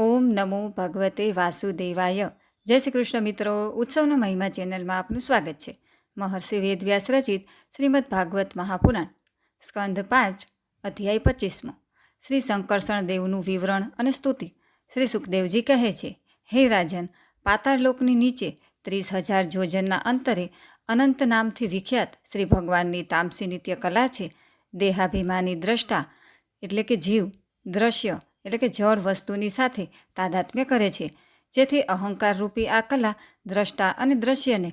ઓમ નમો ભગવતે વાસુદેવાય. જય શ્રી કૃષ્ણ મિત્રો, ઉત્સવનો મહિમા ચેનલમાં આપનું સ્વાગત છે. મહર્ષિ વેદવ્યાસ રચિત શ્રીમદ ભાગવત મહાપુરાણ સ્કંધ પાંચ, અધ્યાય પચીસમો. શ્રી શંકરસણ દેવનું વિવરણ અને સ્તુતિ. શ્રી સુખદેવજી કહે છે, હે રાજન, પાતાળલોકની નીચે ત્રીસ હજાર જોજનના અંતરે અનંત નામથી વિખ્યાત શ્રી ભગવાનની તામસી નિત્ય કલા છે. દેહાભિમાની દ્રષ્ટા, એટલે કે જીવ, દ્રશ્ય એટલે કે જળ વસ્તુની સાથે તાદાત્મ્ય કરે છે. જેથી અહંકાર રૂપી આ કલા દ્રષ્ટા અને દ્રશ્યને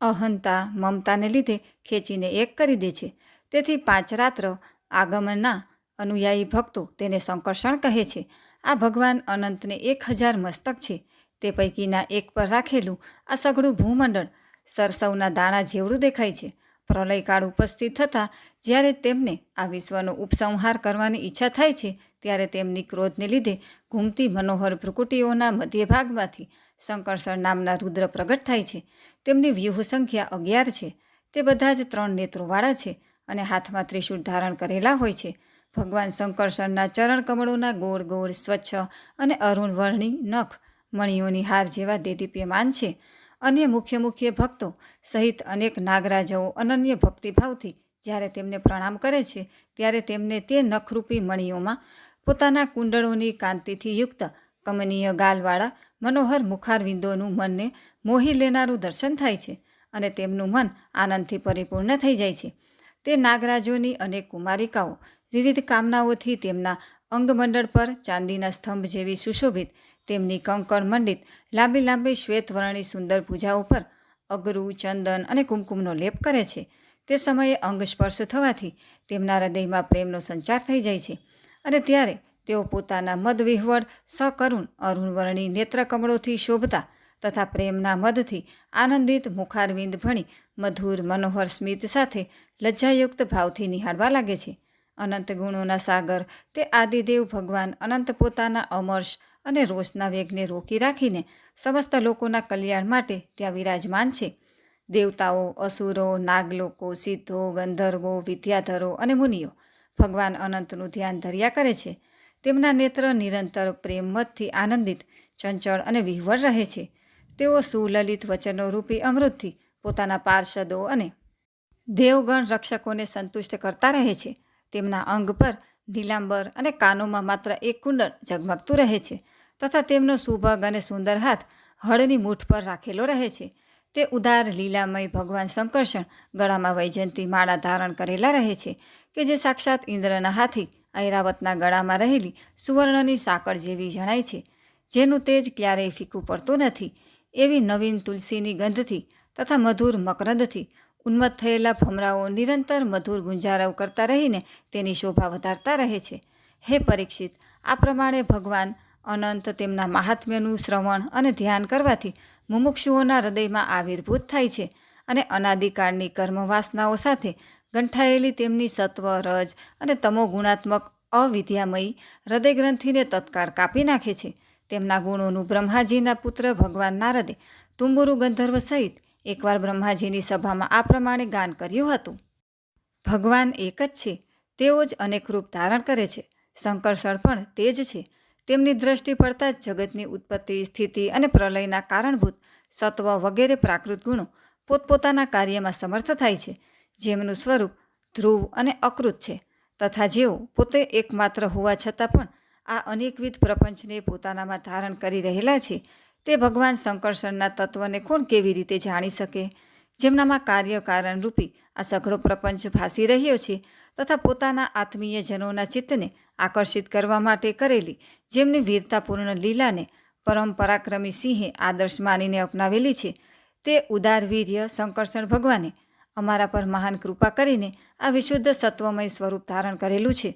અહંતા, મમતાને લીધે ખેંચીને એક કરી દે છે. તેથી પાંચ રાત્ર આગમનના અનુયાયી ભક્તો તેને સંકર્ષણ કહે છે. આ ભગવાન અનંતને એક હજાર મસ્તક છે. તે પૈકીના એક પર રાખેલું આ સઘળું ભૂમંડળ સરસવના દાણા જેવડું દેખાય છે. પ્રલયકાળ ઉપસ્થિત થતાં જ્યારે તેમને આ વિશ્વનો ઉપસંહાર કરવાની ઈચ્છા થાય છે, ત્યારે તેમની ક્રોધને લીધે ઘૂમતી મનોહર ભ્રુકુટીઓના મધ્ય ભાગમાંથી શંકરષણ નામના રુદ્ર પ્રગટ થાય છે. તેમની વ્યૂહ સંખ્યા અગિયાર છે. તે બધા જ ત્રણ નેત્રોવાળા છે અને હાથમાં ત્રિશૂળ ધારણ કરેલા હોય છે. ભગવાન શંકરસરના ચરણ કમળોના ગોળ ગોળ, સ્વચ્છ અને અરુણ વર્ણી નખ મણિઓની હાર જેવા દેદીપ્યમાન છે. અન્ય મુખ્ય મુખ્ય ભક્તો સહિત અનેક નાગરાજાઓ અનન્ય ભક્તિભાવથી જ્યારે તેમને પ્રણામ કરે છે, ત્યારે તેમને તે નખરૂપી મણિઓમાં પોતાના કુંડળોની કાંતિથી યુક્ત કમનીય ગાલવાળા મનોહર મુખારવિંદોનું મનને મોહી લેનારું દર્શન થાય છે અને તેમનું મન આનંદથી પરિપૂર્ણ થઈ જાય છે. તે નાગરાજોની અનેક કુમારિકાઓ વિવિધ કામનાઓથી તેમના અંગમંડળ પર ચાંદીના સ્તંભ જેવી સુશોભિત તેમની કંકણ મંડિત લાંબી લાંબી શ્વેતવર્ણી સુંદર પૂજાઓ પર અગરું, ચંદન અને કુમકુમનો લેપ કરે છે. તે સમયે અંગ સ્પર્શ થવાથી તેમના હૃદયમાં પ્રેમનો સંચાર થઈ જાય છે અને ત્યારે તેઓ પોતાના મદવિહવળ સકરુણ, અરુણવર્ણી નેત્રકમળોથી શોભતા તથા પ્રેમના મદથી આનંદિત મુખારવિંદ ભણી મધુર, મનોહર સ્મિત સાથે લજ્જાયુક્ત ભાવથી નિહાળવા લાગે છે. અનંત ગુણોના સાગર, તે આદિદેવ ભગવાન અનંત પોતાના અમર્ષ અને રોષના વેગને રોકી રાખીને સમસ્ત લોકોના કલ્યાણ માટે ત્યાં વિરાજમાન છે. દેવતાઓ, અસુરો, નાગલોકો, સિદ્ધો, ગંધર્વો, વિદ્યાધરો અને મુનિઓ ભગવાન અનંતનું ધ્યાન ધર્યા કરે છે. તેમના નેત્ર નિરંતર પ્રેમમતથી આનંદિત, ચંચળ અને વિહવળ રહે છે. તેઓ સુલલિત વચનો રૂપી અમૃતથી પોતાના પાર્ષદો અને દેવગણ રક્ષકોને સંતુષ્ટ કરતા રહે છે. તેમના અંગ પર નીલાંબર અને કાનોમાં માત્ર એક કુંડળ ઝગમગતું રહે છે. તથા તેમનો સુભગ અને સુંદર હાથ હળની મૂઠ પર રાખેલો રહે છે. તે ઉદાર, લીલામય ભગવાન શંકરષણ ગળામાં વૈજયંતી માળા ધારણ કરેલા રહે છે કે જે સાક્ષાત ઇન્દ્રના હાથી ઐરાવતના ગળામાં રહેલી સુવર્ણની સાંકળ જેવી જણાય છે. જેનું તેજ ક્યારેય ફીકું પડતું નથી. એવી નવીન તુલસીની ગંધથી તથા મધુર મકરંદથી ઉન્મત થયેલા ભમરાઓ નિરંતર મધુર ગુંજારવ કરતા રહીને તેની શોભા વધારતા રહે છે. હે પરીક્ષિત, આ પ્રમાણે ભગવાન અનંત તેમના મહાત્મ્યનું શ્રવણ અને ધ્યાન કરવાથી મુમુક્ષુઓના હૃદયમાં આવિર્ભૂત થાય છે અને અનાદિકાળની કર્મવાસનાઓ સાથે ગંઠાયેલી તેમની સત્વ, રજ અને તમો ગુણાત્મક અવિદ્યામયી હૃદયગ્રંથિને તત્કાળ કાપી નાખે છે. તેમના ગુણોનું બ્રહ્માજીના પુત્ર ભગવાન નારદે તુંબુરુ ગંધર્વ સહિત એકવાર બ્રહ્માજીની સભામાં આ પ્રમાણે ગાન કર્યું હતું. ભગવાન એક જ છે, તેઓ જ અનેક રૂપ ધારણ કરે છે. શંકરષણ પણ તે જ છે. તેમની દ્રષ્ટિ પડતા જ જગતની ઉત્પત્તિ, સ્થિતિ અને પ્રલયના કારણભૂત સત્વ વગેરે પ્રાકૃત ગુણો પોતપોતાના કાર્યમાં સમર્થ થાય છે. જેમનું સ્વરૂપ ધ્રુવ અને અકૃત છે તથા જેઓ પોતે એકમાત્ર હોવા છતાં પણ આ અનેકવિધ પ્રપંચને પોતાનામાં ધારણ કરી રહેલા છે. તે ભગવાન શંકરષણના તત્વને કોણ કેવી રીતે જાણી શકે? જેમનામાં કાર્ય કારણ રૂપી આ સઘળો પ્રપંચ ભાસી રહ્યો છે તથા પોતાના આત્મીયજનોના ચિત્તને આકર્ષિત કરવા માટે કરેલી જેમની વીરતાપૂર્ણ લીલાને પરમ પરાક્રમી સિંહે આદર્શ માનીને અપનાવેલી છે, તે ઉદાર વીર્ય શંકરસણ ભગવાને અમારા પર મહાન કૃપા કરીને આ વિશુદ્ધ સત્વમય સ્વરૂપ ધારણ કરેલું છે.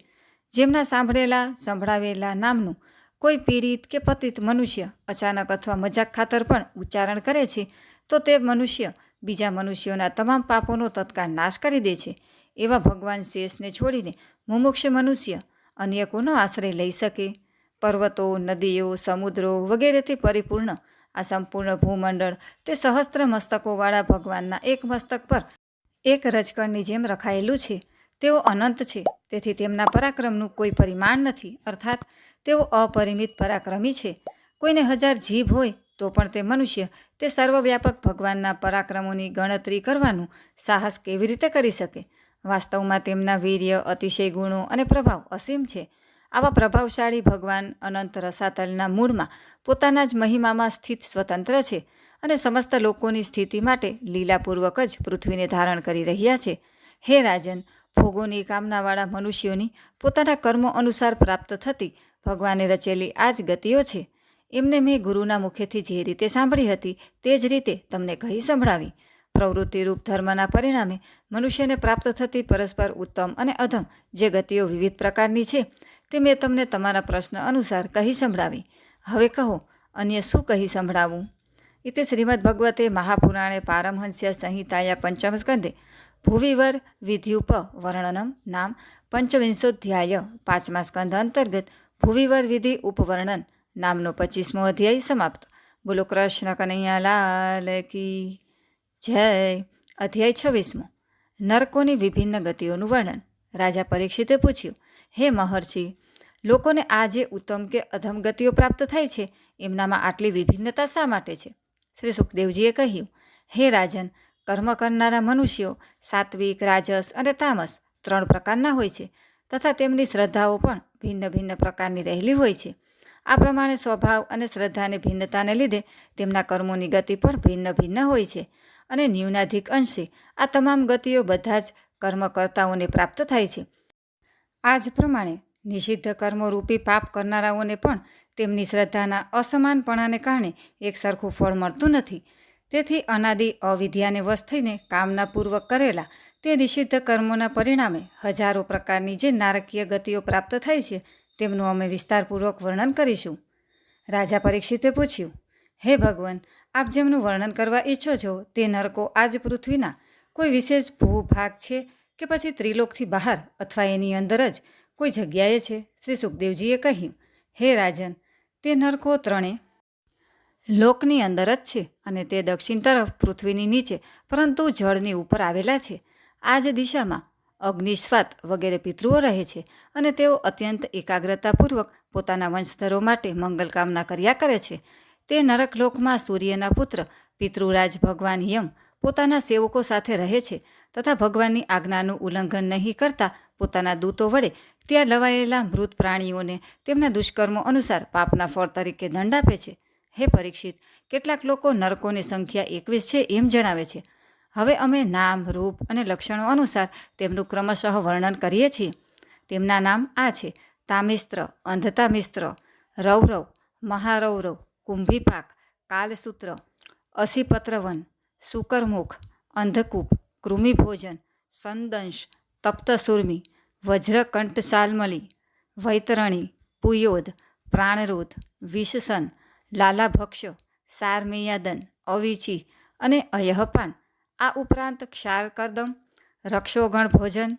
જેમના સાંભળેલા, સંભળાવેલા નામનું કોઈ પીડિત કે પતિત મનુષ્ય અચાનક અથવા મજાક ખાતર પણ ઉચ્ચારણ કરે છે, તો તે મનુષ્ય બીજા મનુષ્યોના તમામ પાપોનો તત્કાળ નાશ કરી દે છે. એવા ભગવાન શેષને છોડીને મુમુક્ષ મનુષ્ય અન્ય કોનો આશ્રય લઈ શકે? પર્વતો, નદીઓ, સમુદ્રો વગેરેથી પરિપૂર્ણ આ સંપૂર્ણ ભૂમંડળ તે સહસ્ત્ર મસ્તકોવાળા ભગવાનના એક મસ્તક પર એક રજકણની જેમ રખાયેલું છે. તેઓ અનંત છે. તેથી તેમના પરાક્રમનું કોઈ પરિમાણ નથી. અર્થાત તેઓ અપરિમિત પરાક્રમી છે. કોઈને હજાર જીભ હોય તો પણ તે મનુષ્ય તે સર્વવ્યાપક ભગવાનના પરાક્રમોની ગણતરી કરવાનું સાહસ કેવી રીતે કરી શકે? વાસ્તવમાં તેમના વીર્ય, અતિશય ગુણો અને પ્રભાવ અસીમ છે. આવા પ્રભાવશાળી ભગવાન અનંત રસાતલના મૂળમાં પોતાના જ મહિમામાં સ્થિત સ્વતંત્ર છે અને સમસ્ત લોકોની સ્થિતિ માટે લીલાપૂર્વક જ પૃથ્વીને ધારણ કરી રહ્યા છે. હે રાજન, ભોગોની કામનાવાળા મનુષ્યોની પોતાના કર્મો અનુસાર પ્રાપ્ત થતી ભગવાને રચેલી આ જ ગતિઓ છે. એમને મેં ગુરુના મુખેથી જે રીતે સાંભળી હતી તે જ રીતે તમને કહી સંભળાવી. પ્રવૃત્તિરૂપ ધર્મના પરિણામે મનુષ્યને પ્રાપ્ત થતી પરસ્પર ઉત્તમ અને અધમ જે ગતિઓ વિવિધ પ્રકારની છે તે મેં તમને તમારા પ્રશ્ન અનુસાર કહી સંભળાવી. હવે કહો, અન્ય શું કહી સંભળાવું? ઇતે શ્રીમદ ભગવતે મહાપુરાણે પારમહંસ્ય સંહિતાયા પંચમ સ્કંદે ભૂવિવર વિધ્યુપ વર્ણનમ નામ પંચવિંશોધ્યાય પાંચમા સ્કંદ અંતર્ગત ભૂવિવર વિધિ ઉપવર્ણન નામનો પચીસમો અધ્યાય સમાપ્ત. બોલો કૃષ્ણ કનૈયા લાલ કી જય. અધ્યાય છવ્વીસમો. નરકોની વિભિન્ન ગતિઓનું વર્ણન. રાજા પરીક્ષિતે પૂછ્યું, હે મહર્ષિ, લોકોને આ જે ઉત્તમ કે અધમ ગતિઓ પ્રાપ્ત થાય છે, એમનામાં આટલી વિભિન્નતા શા માટે છે? શ્રી સુખદેવજીએ કહ્યું, હે રાજન, કર્મ કરનારા મનુષ્યો સાત્વિક, રાજસ અને તામસ ત્રણ પ્રકારના હોય છે, તથા તેમની શ્રદ્ધાઓ પણ ભિન્ન ભિન્ન પ્રકારની રહેલી હોય છે. આ પ્રમાણે સ્વભાવ અને શ્રદ્ધાની ભિન્નતાને લીધે તેમના કર્મોની ગતિ પણ ભિન્ન ભિન્ન હોય છે અને ન્યૂનાધિક અંશે આ તમામ ગતિઓ બધા જ કર્મકર્તાઓને પ્રાપ્ત થાય છે. આ જ પ્રમાણે નિષિદ્ધ કર્મરૂપી પાપ કરનારાઓને પણ તેમની શ્રદ્ધાના અસમાનપણાને કારણે એક સરખું ફળ મળતું નથી. તેથી અનાદિ અવિદ્યાને વશ થઈને કામનાપૂર્વક કરેલા તે નિષિદ્ધ કર્મોના પરિણામે હજારો પ્રકારની જે નારકીય ગતિઓ પ્રાપ્ત થાય છે તેમનું અમે વિસ્તારપૂર્વક વર્ણન કરીશું. રાજા પરીક્ષિતે પૂછ્યું, હે ભગવાન, આપ જેમનું વર્ણન કરવા ઈચ્છો છો તે નરકો આજ પૃથ્વીના કોઈ વિશેષ ભૂભાગ છે કે પછી ત્રિલોકથી બહાર અથવા એની અંદર જ કોઈ જગ્યાએ છે? શ્રી સુખદેવજીએ કહ્યું, હે રાજન, તે નરકો ત્રણે લોકની અંદર જ છે અને તે દક્ષિણ તરફ પૃથ્વીની નીચે, પરંતુ જળની ઉપર આવેલા છે. આ જ દિશામાં અગ્નિસ્વાત વગેરે પિતૃઓ રહે છે અને તેઓ અત્યંત એકાગ્રતાપૂર્વક પોતાના વંશધરો માટે મંગલ કામના કર્યા કરે છે. તે નરકલોકમાં સૂર્યના પુત્ર, પિતૃરાજ ભગવાન યમ, પોતાના સેવકો સાથે રહે છે તથા ભગવાનની આજ્ઞાનું ઉલ્લંઘન નહીં કરતા પોતાના દૂતો વડે ત્યાં લવાયેલા મૃત પ્રાણીઓને તેમના દુષ્કર્મો અનુસાર પાપના ફળ તરીકે દંડ આપે છે. હે પરીક્ષિત, કેટલાક લોકો નરકોની સંખ્યા એકવીસ છે એમ જણાવે છે. હવે અમે નામ, રૂપ અને લક્ષણો અનુસાર તેમનું ક્રમશઃ વર્ણન કરીએ છીએ. તેમના નામ આ છે. તામિસ્ત્ર, અંધતામિસ્ત્ર, રૌરવ, મહારૌરવ, કુંભીપાક, કાલસૂત્ર, અસીપત્રવન, સુકરમુખ, અંધકૂપ, કૃમિભોજન, સંદંશ, તપ્તસુર્મી વજ્રકંઠશાલમલી વૈતરણી, પુયોદ, પ્રાણરોધ, વિષસન, લાલાભક્ષ, સારમેયાદન, અવિચી અને અયહપાન. આ ઉપરાંત ક્ષાર કરદમ રક્ષોગણ ભોજન,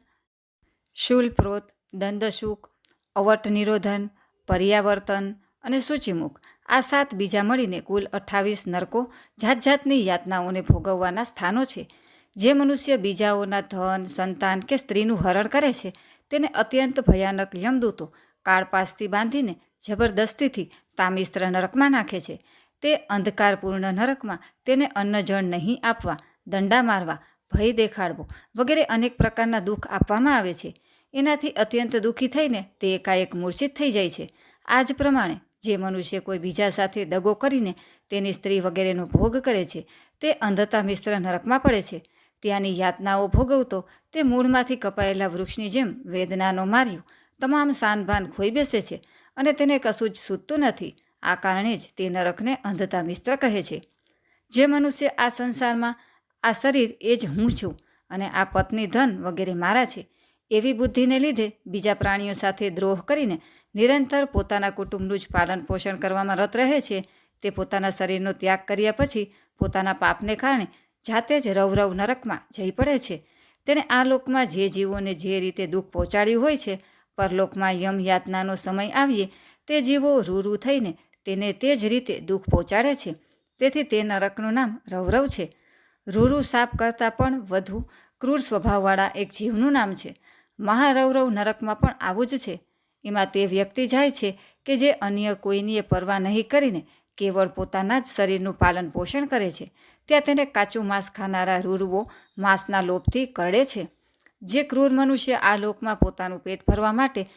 શૂલપ્રોત દંદસુખ અવટ નિરોધન, પર્યાવર્તન અને સૂચિમુખ. આ સાત બીજા મળીને કુલ અઠ્ઠાવીસ નરકો જાત જાતની યાતનાઓને ભોગવવાના સ્થાનો છે. જે મનુષ્ય બીજાઓના ધન, સંતાન કે સ્ત્રીનું હરણ કરે છે, તેને અત્યંત ભયાનક યમદૂતો કાળપાસથી બાંધીને જબરદસ્તીથી તામિસ્ત્ર નરકમાં નાખે છે. તે અંધકારપૂર્ણ નરકમાં તેને અન્નજળ નહીં આપવા દંડા મારવા, ભય દેખાડવો વગેરે અનેક પ્રકારના દુઃખ આપવામાં આવે છે. એનાથી અત્યંત દુઃખી થઈને તે એકાએક મૂર્છિત થઈ જાય છે. આ જ પ્રમાણે જે મનુષ્ય કોઈ બીજા સાથે દગો કરીને તેની સ્ત્રી વગેરેનો ભોગ કરે છે, તે અંધતા મિશ્ર નરકમાં પડે છે. ત્યાંની યાતનાઓ ભોગવતો તે મૂળમાંથી કપાયેલા વૃક્ષની જેમ વેદનાનો માર્યો, તમામ સાનભાન ખોઈ બેસે છે અને તેને કશું જ સૂતતું નથી. આ કારણે જ તે નરકને અંધતા મિશ્ર કહે છે. જે મનુષ્ય આ સંસારમાં આ શરીર એ જ હું છું અને આ પત્ની ધન વગેરે મારા છે. એવી બુદ્ધિને લીધે બીજા પ્રાણીઓ સાથે દ્રોહ કરીને નિરંતર પોતાના કુટુંબનું જ પાલન પોષણ કરવામાં રત રહે છે. તે પોતાના શરીરનો ત્યાગ કર્યા પછી પોતાના પાપને કારણે જાતે જ રવરવ નરકમાં જઈ પડે છે. તેને આ લોકમાં જે જીવોને જે રીતે દુઃખ પહોંચાડ્યું હોય છે, પરલોકમાં યમ યાતનાનો સમય આવીએ, તે જીવો રૂરૂ થઈને તેને તે જ રીતે દુઃખ પહોંચાડે છે. તેથી તે નરકનું નામ રવરવ છે. રૂરુ સાપ કરતાં પણ વધુ ક્રૂર સ્વભાવવાળા એક જીવનું નામ છે. મહારૌરવ નરકમાં પણ આવું જ છે. એમાં તે વ્યક્તિ જાય છે કે જે અન્ય કોઈની પરવા નહીં કરીને કેવળ પોતાના જ શરીરનું પાલન પોષણ કરે છે. ત્યાં તેને કાચું માંસ ખાનારા રૂરવો માંસના લોભથી કરડે છે. જે ક્રૂર મનુષ્ય આ લોકમાં પોતાનું પેટ ભરવા માટે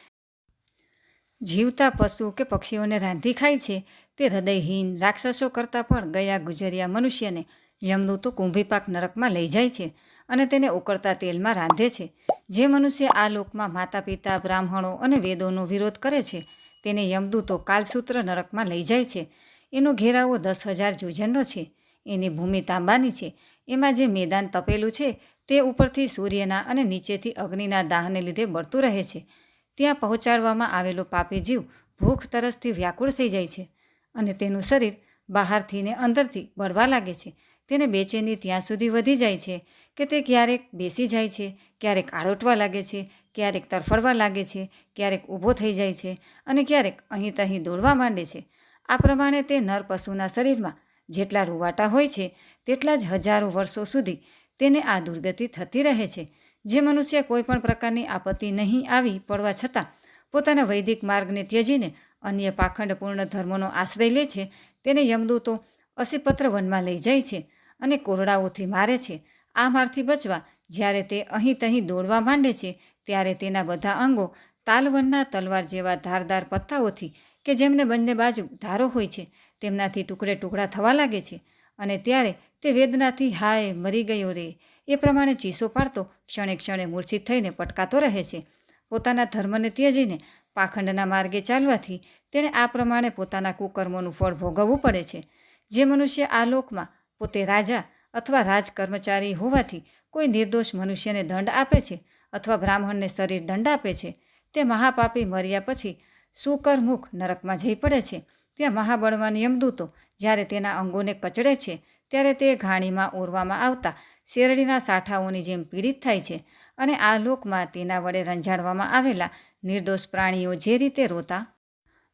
જીવતા પશુ કે પક્ષીઓને રાંધી ખાય છે, તે હૃદયહીન રાક્ષસો કરતાં પણ ગયા ગુજર્યા મનુષ્યને યમનું તો કુંભીપાક નરકમાં લઈ જાય છે અને તેને ઉકળતા તેલમાં રાંધે છે. જે મનુષ્ય આ લોકમાં માતા પિતા બ્રાહ્મણો અને વેદોનો વિરોધ કરે છે, તેને યમદૂતો કાલસૂત્ર નરકમાં લઈ જાય છે. એનો ઘેરાવો દસ હજાર જોજનનો છે. એની ભૂમિ તાંબાની છે. એમાં જે મેદાન તપેલું છે, તે ઉપરથી સૂર્યના અને નીચેથી અગ્નિના દાહને લીધે બળતું રહે છે. ત્યાં પહોંચાડવામાં આવેલો પાપી જીવ ભૂખ તરસથી વ્યાકુળ થઈ જાય છે અને તેનું શરીર બહારથી ને અંદરથી બળવા લાગે છે. તેને બેચેની ત્યાં સુધી વધી જાય છે કે તે ક્યારેક બેસી જાય છે, ક્યારેક આળોટવા લાગે છે, ક્યારેક તરફડવા લાગે છે, ક્યારેક ઊભો થઈ જાય છે અને ક્યારેક અહીં તહીં દોડવા માંડે છે. આ પ્રમાણે તે નર પશુના શરીરમાં જેટલા રૂવાટા હોય છે, તેટલા જ હજારો વર્ષો સુધી તેને આ દુર્ગતિ થતી રહે છે. જે મનુષ્ય કોઈપણ પ્રકારની આપત્તિ નહીં આવી પડવા છતાં પોતાના વૈદિક માર્ગને ત્યજીને અન્ય પાખંડપૂર્ણ ધર્મનો આશ્રય લે છે, તેને યમદૂતો અસીપત્ર વનમાં લઈ જાય છે. અને કોરડાઓથી મારે છે. આ મારથી બચવા જ્યારે તે અહીં તહીં દોડવા માંડે છે, ત્યારે તેના બધા અંગો તાલવનના તલવાર જેવા ધારદાર પત્તાઓથી કે જેમને બંને બાજુ ધારો હોય છે, તેમનાથી ટુકડે ટુકડા થવા લાગે છે અને ત્યારે તે વેદનાથી હાય મરી ગયો રે. એ પ્રમાણે ચીસો પાડતો ક્ષણે ક્ષણે મૂર્છિત થઈને પટકાતો રહે છે. પોતાના ધર્મને ત્યજીને પાખંડના માર્ગે ચાલવાથી તેણે આ પ્રમાણે પોતાના કુકર્મોનું ફળ ભોગવવું પડે છે. જે મનુષ્ય આ લોકમાં પોતે રાજા અથવા રાજ કર્મચારી હોવાથી કોઈ નિર્દોષ મનુષ્યને દંડ આપે છે અથવા બ્રાહ્મણને શરીર દંડ આપે છે, તે મહાપાપી મર્યા પછી સુકરમુખ નરકમાં જઈ પડે છે. ત્યાં મહાબળવાન યમદૂતો જ્યારે તેના અંગોને કચડે છે, ત્યારે તે ઘાણીમાં ઓરવામાં આવતા શેરડીના સાઠાઓની જેમ પીડિત થાય છે અને આ લોકમાં તેના વડે રંજાડવામાં આવેલા નિર્દોષ પ્રાણીઓ જે રીતે રોતા,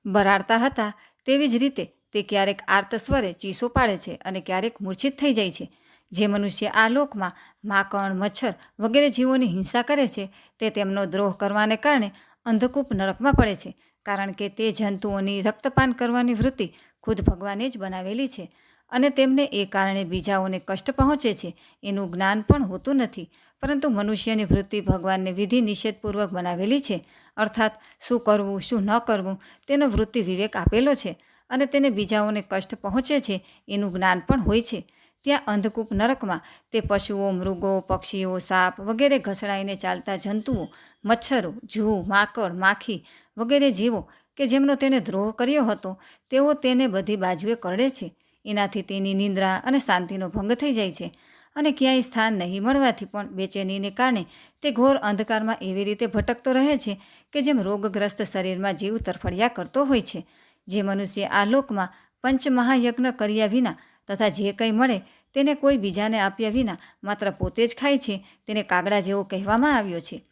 બરાડતા હતા, તેવી જ રીતે તે ક્યારેક આર્ત સ્વરે ચીસો પાડે છે અને ક્યારેક મૂર્છિત થઈ જાય છે. જે મનુષ્ય આ લોકમાં માકણ, મચ્છર વગેરે જીવોની હિંસા કરે છે, તે તેમનો દ્રોહ કરવાને કારણે અંધકૂપ નરકમાં પડે છે, કારણ કે તે જંતુઓની રક્તપાન કરવાની વૃત્તિ ખુદ ભગવાને જ બનાવેલી છે અને તેમને એ કારણે બીજાઓને કષ્ટ પહોંચે છે, એનું જ્ઞાન પણ હોતું નથી. પરંતુ મનુષ્યની વૃત્તિ ભગવાનને વિધિ નિષેધપૂર્વક બનાવેલી છે, અર્થાત શું કરવું, શું ન કરવું, તેનો વૃત્તિ વિવેક આપેલો છે. અને તેને બીજાઓને કષ્ટ પહોંચે છે, એનું જ્ઞાન પણ હોય છે. ત્યાં અંધકૂપ નરકમાં તે પશુઓ, મૃગો, પક્ષીઓ, સાપ વગેરે ઘસડાઈને ચાલતા જંતુઓ, મચ્છરો જૂ માકડ, માખી વગેરે જીવો કે જેમનો તેને દ્રોહ કર્યો હતો, તેઓ તેને બધી બાજુએ કરડે છે. એનાથી તેની નિંદ્રા અને શાંતિનો ભંગ થઈ જાય છે અને ક્યાંય સ્થાન નહીં મળવાથી પણ બેચેનીને કારણે તે ઘોર અંધકારમાં એવી રીતે ભટકતો રહે છે કે જેમ રોગગ્રસ્ત શરીરમાં જીવ તરફડિયા કરતો હોય છે. જે મનુષ્ય આ લોકમાં પંચમહાયજ્ઞ કર્યા વિના તથા જે કંઈ મળે તેને કોઈ બીજાને આપ્યા વિના માત્ર પોતે જ ખાય છે તેને કાગડા જેવો કહેવામાં આવ્યો છે.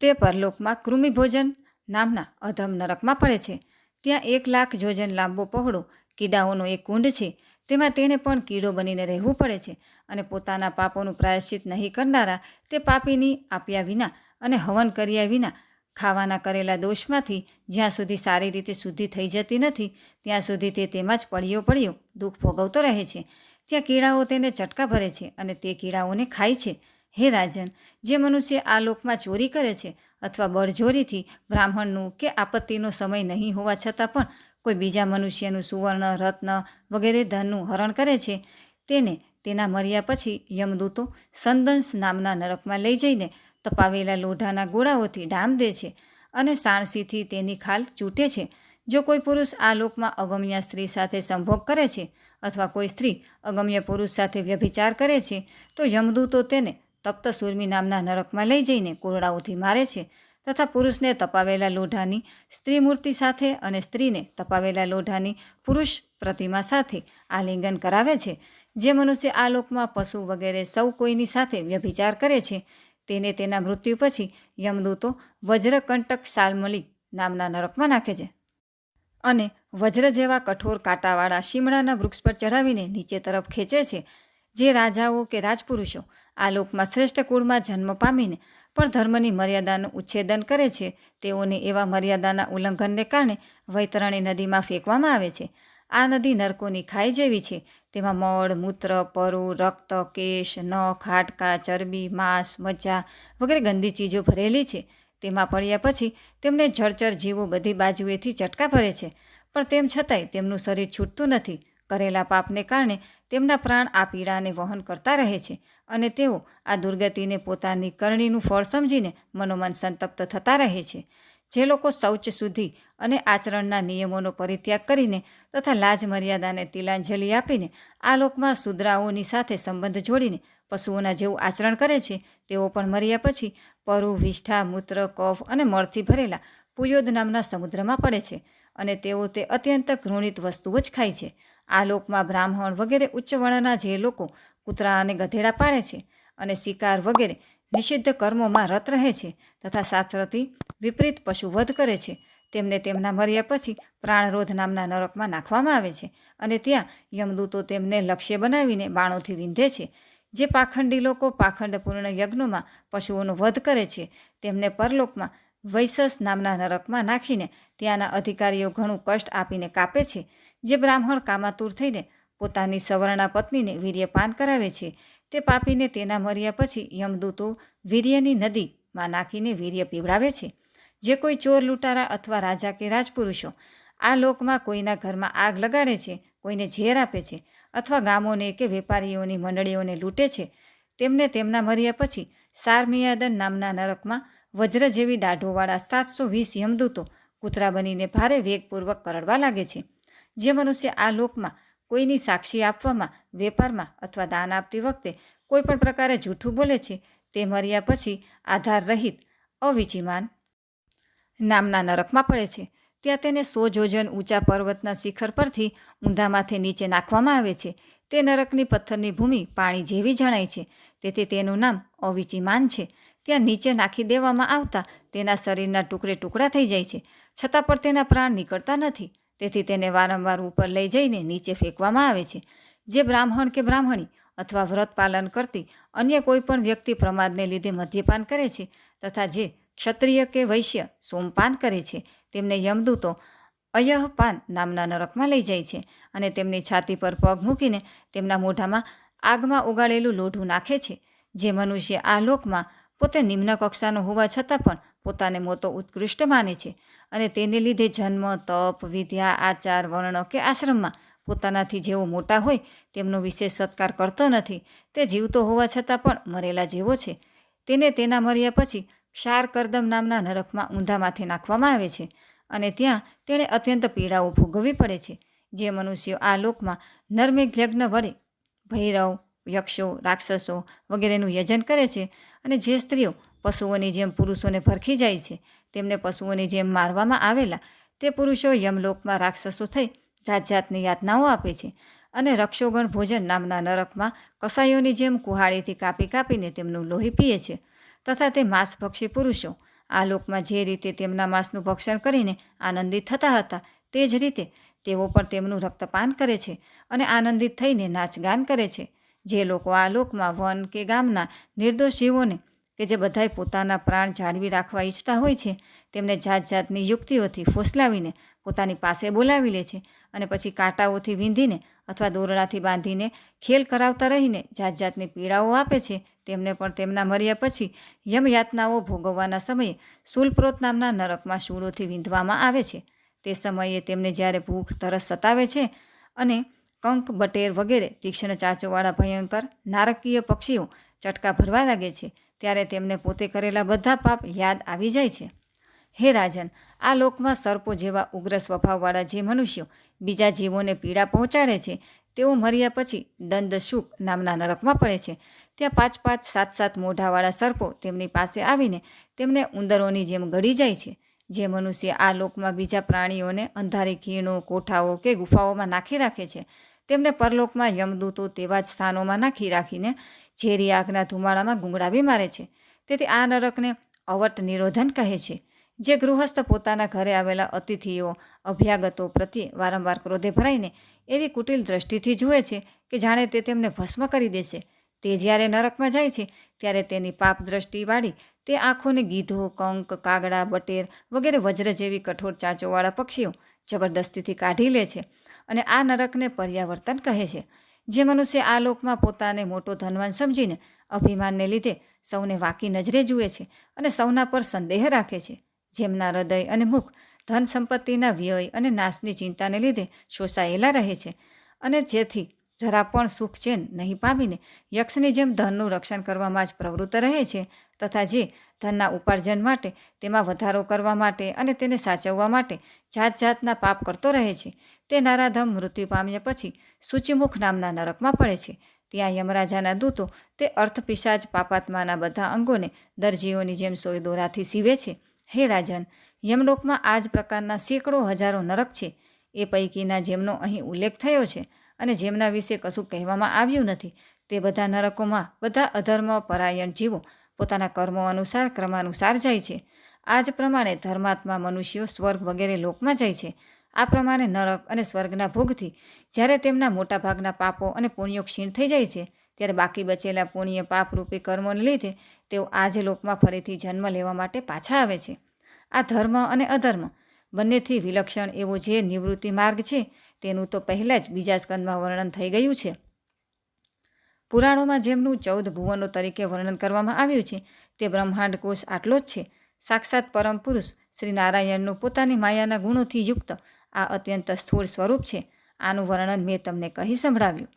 તે પરલોકમાં કૃમિભોજન નામના અધમ નરકમાં પડે છે. ત્યાં એક લાખ જોજન લાંબો પહોળો, કીડાઓનો એક કુંડ છે. તેમાં તેને પણ કીડો બનીને રહેવું પડે છે અને પોતાના પાપોનું પ્રાયશ્ચિત નહીં કરનારા તે પાપીની આપ્યા વિના અને હવન કર્યા વિના ખાવાના કરેલા દોષમાંથી જ્યાં સુધી સારી રીતે શુદ્ધિ થઈ જતી નથી, ત્યાં સુધી તે તેમાં જ પડ્યો પડ્યો દુઃખ ભોગવતો રહે છે. ત્યાં કીડાઓ તેને ચટકા ભરે છે અને તે કીડાઓને ખાય છે. હે રાજન, જે મનુષ્ય આ લોકમાં ચોરી કરે છે અથવા બળજોરીથી બ્રાહ્મણનું કે આપત્તિનો સમય નહીં હોવા છતાં પણ કોઈ બીજા મનુષ્યનું સુવર્ણ, રત્ન વગેરે ધનનું હરણ કરે છે, તેને તેના મર્યા પછી યમદૂતો સંદંશ નામના નરકમાં લઈ જઈને તપાવેલા લોઢાના ગોળાઓથી ડામ દે છે અને સાણસીથી તેની ખાલ ચૂંટે છે. જો કોઈ પુરુષ આ લોકમાં અગમ્ય સ્ત્રી સાથે સંભોગ કરે છે અથવા કોઈ સ્ત્રી અગમ્ય પુરુષ સાથે વ્યભિચાર કરે છે, તો યમદૂતો તેને તપ્ત સુરમી નામના નરકમાં લઈ જઈને કોરડાઓથી મારે છે તથા પુરુષને તપાવેલા લોઢાની સ્ત્રી મૂર્તિ સાથે અને સ્ત્રીને તપાવેલા લોઢાની પુરુષ પ્રતિમા સાથે આલિંગન કરાવે છે. જે મનુષ્ય આ લોકમાં પશુ વગેરે સૌ કોઈની સાથે વ્યભિચાર કરે છે તેને તેના મૃત્યુ પછી યમદૂતો વજ્રકંટક શાલમલી નામના નરકમાં નાખે છે અને વજ્ર જેવા કઠોર કાંટાવાળા શીમળાના વૃક્ષ પર ચઢાવીને નીચે તરફ ખેંચે છે. જે રાજાઓ કે રાજપુરુષો આ લોકમાં શ્રેષ્ઠ કુળમાં જન્મ પામીને પણ ધર્મની મર્યાદાનું ઉચ્છેદન કરે છે તેઓને એવા મર્યાદાના ઉલ્લંઘનને કારણે વૈતરણી નદીમાં ફેંકવામાં આવે છે. આ નદી નરકોની ખાઈ જેવી છે. તેમાં મળ, મૂત્ર, પરુ, રક્ત, કેશ, નખ, હાડકાં, ચરબી, માંસ મજ્જા વગેરે ગંદી ચીજો ભરેલી છે. તેમાં પડ્યા પછી તેમને જળચર જીવો બધી બાજુએથી ચટકા ભરે છે. પણ તેમ છતાંય તેમનું શરીર છૂટતું નથી. કરેલા પાપને કારણે તેમના પ્રાણ આ પીડાને વહન કરતા રહે છે અને તેઓ આ દુર્ગતિને પોતાની કરણીનું ફળ સમજીને મનોમન સંતપ્ત થતા રહે છે. જે લોકો શૌચ સુધી અને આચરણના નિયમોનો પરિત્યાગ કરીને તથા લાજ મર્યાદાને તિલાંજલિ આપીને આ લોકમાં શુદ્રાઓની સાથે સંબંધ જોડીને પશુઓના જેવું આચરણ કરે છે, તેઓ પણ મર્યા પછી પરુ, વિષ્ઠા, મૂત્ર, કફ અને મળથી ભરેલા પુયોદ નામના સમુદ્રમાં પડે છે અને તેઓ તે અત્યંત ઘૃણિત વસ્તુઓ જ ખાય છે. આ લોકમાં બ્રાહ્મણ વગેરે ઉચ્ચ વર્ણના જે લોકો કૂતરા અને ગધેડા પાળે છે અને શિકાર વગેરે નિષિદ્ધ કર્મોમાં રત રહે છે તથા શાસ્ત્રથી વિપરીત પશુ વધ કરે છે. તેમને તેમના મર્યા પછી પ્રાણરોધ નામના નરકમાં નાખવામાં આવે છે અને ત્યાં યમદૂતો તેમને લક્ષ્ય બનાવીને બાણોથી વિંધે છે. જે પાખંડી લોકો પાખંડપૂર્ણ યજ્ઞોમાં પશુઓનો વધ કરે છે, તેમને પરલોકમાં વૈસસ નામના નરકમાં નાખીને ત્યાંના અધિકારીઓ ઘણું કષ્ટ આપીને કાપે છે. જે બ્રાહ્મણ કામાતુર થઈને પોતાની સવર્ણા પત્નીને વીર્યપાન કરાવે છે. તે પાપીને તેના મર્યા પછી યમદૂતો વીર્યની નદીમાં નાખીને વીર્ય પીવડાવે છે. જે કોઈ ચોર લૂંટારા અથવા રાજા કે રાજપુરુષો આ લોકમાં કોઈના ઘરમાં આગ લગાડે છે, કોઈને ઝેર આપે છે અથવા ગામોને કે વેપારીઓની મંડળીઓને લૂંટે છે, તેમને તેમના મર્યા પછી સારમિયાદન નામના નરકમાં વજ્ર જેવી દાઢોવાળા સાતસો વીસ યમદૂતો કૂતરા બનીને ભારે વેગપૂર્વક કરડવા લાગે છે. જે મનુષ્ય આ લોકમાં કોઈની સાક્ષી આપવામાં, વેપારમાં અથવા દાન આપતી વખતે કોઈ પણ પ્રકારે જૂઠું બોલે છે, તે મર્યા પછી આધાર રહિત, અવિચીમાન નામના નરકમાં પડે છે. ત્યાં તેને સો જોજન ઊંચા પર્વતના શિખર પરથી ઊંધામાંથી નીચે નાખવામાં આવે છે. તે નરકની પથ્થરની ભૂમિ પાણી જેવી જણાય છે. તેથી તેનું નામ અવિચીમાન છે. ત્યાં નીચે નાખી દેવામાં આવતા તેના શરીરના ટુકડે ટુકડા થઈ જાય છે. છતાં પણ તેના પ્રાણ નીકળતા નથી. તેથી તેને વારંવાર ઉપર લઈ જઈને નીચે ફેંકવામાં આવે છે. જે બ્રાહ્મણ કે બ્રાહ્મણી અથવા વ્રત પાલન કરતી અન્ય કોઈ પણ વ્યક્તિ પ્રમાદને લીધે મદ્યપાન કરે છે તથા જે ક્ષત્રિય કે વૈશ્ય સોમપાન કરે છે, તેમને યમદૂતો અયહપાન નામના નરકમાં લઈ જાય છે અને તેમની છાતી પર પગ મૂકીને તેમના મોઢામાં આગમાં ઉગાડેલું લોઢું નાખે છે. જે મનુષ્ય આ લોકમાં પોતે નિમ્ન કક્ષાનો હોવા છતાં પણ પોતાને મોટો ઉત્કૃષ્ટ માને છે અને તેને લીધે જન્મ, તપ, વિદ્યા, આચાર, વર્ણ કે આશ્રમમાં પોતાનાથી જેવો મોટા હોય તેમનો વિશેષ સત્કાર કરતો નથી. તે જીવતો હોવા છતાં પણ મરેલા જેવો છે. તેને તેના મર્યા પછી ક્ષાર કરદમ નામના નરકમાં ઊંધામાંથી નાખવામાં આવે છે અને ત્યાં તેણે અત્યંત પીડાઓ ભોગવવી પડે છે. જે મનુષ્યો આ લોકમાં નર્મેઘ યજ્ઞ વડે ભૈરવ યક્ષો, રાક્ષસો વગેરેનું યજન કરે છે અને જે સ્ત્રીઓ પશુઓની જેમ પુરુષોને ભરખી જાય છે, તેમને પશુઓની જેમ મારવામાં આવેલા, તે પુરુષો યમલોકમાં રાક્ષસો થઈ જાત જાતની યાતનાઓ આપે છે અને રક્ષોગણ ભોજન નામના નરકમાં કસાઈઓની જેમ કુહાડીથી કાપી કાપીને તેમનું લોહી પીએ છે તથા તે માંસભક્ષી પુરુષો. આ લોકમાં જે રીતે તેમના માંસનું ભક્ષણ કરીને આનંદિત થતા હતા, તે જ રીતે તેઓ પણ તેમનું રક્તપાન કરે છે અને આનંદિત થઈને નાચગાન કરે છે. જે લોકો આ લોકમાં વન કે ગામના નિર્દોષ જીવોને કે જે બધાય પોતાના પ્રાણ જાળવી રાખવા ઈચ્છતા હોય છે, તેમને જાત જાતની યુક્તિઓથી ફોસલાવીને પોતાની પાસે બોલાવી લે છે અને પછી કાંટાઓથી વીંધીને અથવા દોરડાથી બાંધીને ખેલ કરાવતા રહીને જાત જાતની પીડાઓ આપે છે, તેમને પણ તેમના મર્યા પછી યમયાતનાઓ ભોગવવાના સમયે સુલપ્રોત નામના નરકમાં શૂળોથી વીંધવામાં આવે છે. તે સમયે તેમને જ્યારે ભૂખ, તરસ સતાવે છે અને કંક, બટેર વગેરે, તીક્ષ્ણ ચાંચોવાળા ભયંકર, નારકીય પક્ષીઓ ચટકા ભરવા લાગે છે, ત્યારે તેમને પોતે કરેલા બધા પાપ યાદ આવી જાય છે. હે રાજન, આ લોકમાં સર્પો જેવા ઉગ્ર સ્વભાવવાળા જે મનુષ્યો બીજા જીવોને પીડા પહોંચાડે છે, તેઓ મર્યા પછી દંદશુક નામના નરકમાં પડે છે. ત્યાં પાંચ પાંચ સાત સાત મોઢાવાળા સર્પો તેમની પાસે આવીને તેમને ઉંદરોની જેમ ગળી જાય છે. જે મનુષ્ય આ લોકમાં બીજા પ્રાણીઓને અંધારી ખીણો કોઠાઓ કે ગુફાઓમાં નાખી રાખે છે. તેમને પરલોકમાં યમદૂતો તેવા જ સ્થાનોમાં નાખી રાખીને ઝેરી આગના ધુમાડામાં ગુંગળાવી મારે છે. તેથી આ નરકને અવટ નિરોધન કહે છે. જે ગૃહસ્થ પોતાના ઘરે આવેલા અતિથિઓ, અભ્યાગતો પ્રત્યે વારંવાર ક્રોધે ભરાઈને એવી કુટિલ દ્રષ્ટિથી જુએ છે કે જાણે તે તેમને ભસ્મ કરી દેશે. તે જ્યારે નરકમાં જાય છે, ત્યારે તેની પાપ દ્રષ્ટિવાળી તે આંખોને ગીધો, કંક, કાગડા, બટેર વગેરે વજ્ર જેવી કઠોર ચાંચોવાળા પક્ષીઓ જબરદસ્તીથી કાઢી લે છે. અને આ નરકને પર્યાવર્તન કહે છે. જે મનુષ્ય આ લોકમાં પોતાને મોટો ધનવાન સમજીને અભિમાનને લીધે સૌને વાકી નજરે જુએ છે અને સૌના પર સંદેહ રાખે છે. જેમના હૃદય અને મુખ ધન સંપત્તિના વ્યય અને નાશની ચિંતાને લીધે શોષાયેલા રહે છે અને જેથી જરા પણ સુખ ચેન નહીં પામીને યક્ષની જેમ ધનનું રક્ષણ કરવામાં જ પ્રવૃત્ત રહે છે તથા જે ધનના ઉપાર્જન માટે, તેમાં વધારો કરવા માટે અને તેને સાચવવા માટે જાત જાતના પાપ કરતો રહે છે, તે નારાધમ મૃત્યુ પામ્યા પછી સૂચિમુખ નામના નરકમાં પડે છે. ત્યાં યમરાજાના દૂતો તે અર્થપિશાચ પાપાત્માના બધા અંગોને દરજીઓની જેમ સોય દોરાથી સીવે છે. હે રાજન, યમલોકમાં આ જ પ્રકારના સેંકડો હજારો નરક છે. એ પૈકીના જેમનો અહીં ઉલ્લેખ થયો છે. અને જેમના વિશે કશું કહેવામાં આવ્યું નથી, તે બધા નરકોમાં, બધા અધર્મ પરાયણ જીવો. પોતાના કર્મો અનુસાર, ક્રમાનુસાર જાય છે. આ જ પ્રમાણે ધર્માત્મા મનુષ્યો સ્વર્ગ વગેરે લોકમાં જાય છે. આ પ્રમાણે નરક અને સ્વર્ગના ભોગથી, જ્યારે તેમના મોટાભાગના પાપો અને પુણ્યો ક્ષીણ થઈ જાય છે, ત્યારે બાકી બચેલા પુણ્ય પાપરૂપી કર્મોને લીધે તેઓ આ લોકમાં ફરીથી જન્મ લેવા માટે પાછા આવે છે. આ ધર્મ અને અધર્મ બંનેથી વિલક્ષણ એવો જે નિવૃત્તિ માર્ગ છે તેનું તો પહેલાં જ બીજા સ્કંદમાં વર્ણન થઈ ગયું છે. પુરાણોમાં જેમનું ચૌદ ભુવનો તરીકે વર્ણન કરવામાં આવ્યું છે, તે બ્રહ્માંડ કોષ આટલો જ છે. સાક્ષાત પરમ પુરુષ શ્રી નારાયણનું પોતાની માયાના ગુણોથી યુક્ત આ અત્યંત સ્થૂળ સ્વરૂપ છે. આનું વર્ણન મેં તમને કહી સંભળાવ્યું.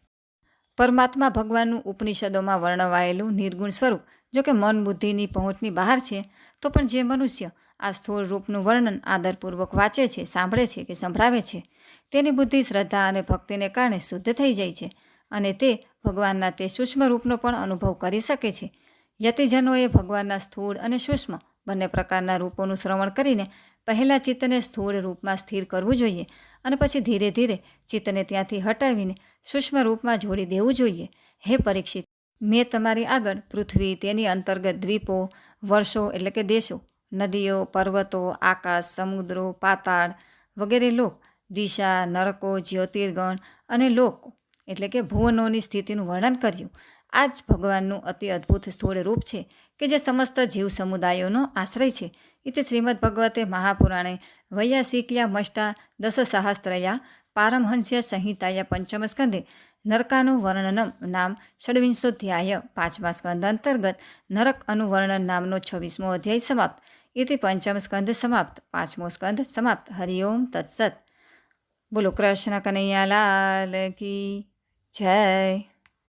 પરમાત્મા ભગવાનનું ઉપનિષદોમાં વર્ણવાયેલું નિર્ગુણ સ્વરૂપ, જો કે મન બુદ્ધિની પહોંચની બહાર છે, તો પણ જે મનુષ્ય આ સ્થૂળ રૂપનું વર્ણન આદરપૂર્વક વાંચે છે, સાંભળે છે કે સંભળાવે છે. તેની બુદ્ધિ, શ્રદ્ધા અને ભક્તિને કારણે શુદ્ધ થઈ જાય છે અને તે ભગવાનના તે સૂક્ષ્મ રૂપનો પણ અનુભવ કરી શકે છે. યતિજનોએ ભગવાનના સ્થૂળ અને સૂક્ષ્મ બંને પ્રકારના રૂપોનું શ્રવણ કરીને પહેલાં ચિત્તને સ્થૂળ રૂપમાં સ્થિર કરવું જોઈએ અને પછી ધીરે ધીરે ચિત્તને ત્યાંથી હટાવીને સૂક્ષ્મ રૂપમાં જોડી દેવું જોઈએ. હે પરીક્ષિત, મેં તમારી આગળ પૃથ્વી તેની અંતર્ગત દ્વીપો, વર્ષો એટલે કે દેશો નદીઓ, પર્વતો, આકાશ, સમુદ્રો, પાતાળ વગેરે લોક, દિશા, નરકો, જ્યોતિર્ગણ અને લોક એટલે કે ભુવનોની સ્થિતિનું વર્ણન કર્યું. આ જ ભગવાનનું અતિ અદ્ભુત સ્થૂળ રૂપ છે કે જે સમસ્ત જીવ સમુદાયોનો આશ્રય છે. ઇતિ શ્રીમદ ભગવતે મહાપુરાણે વૈયાસિક્યા મષ્ટા દસ સહસ્ત્રયા પારમહંસ્ય સંહિતાયા પંચમ સ્કંદે નરકાનું વર્ણનમ નામ ષડવિંશોધ્યાય પાંચમા સ્કંદ અંતર્ગત નરક અનુવર્ણન નામનો છવ્વીસમો અધ્યાય સમાપ્ત. ઇતિ પંચમ સ્કંદ સમાપ્ત પાંચમો સ્કંદ સમાપ્ત હરિઓમ તત્સત બોલો કૃષ્ણ કનૈયાલાલ કી જય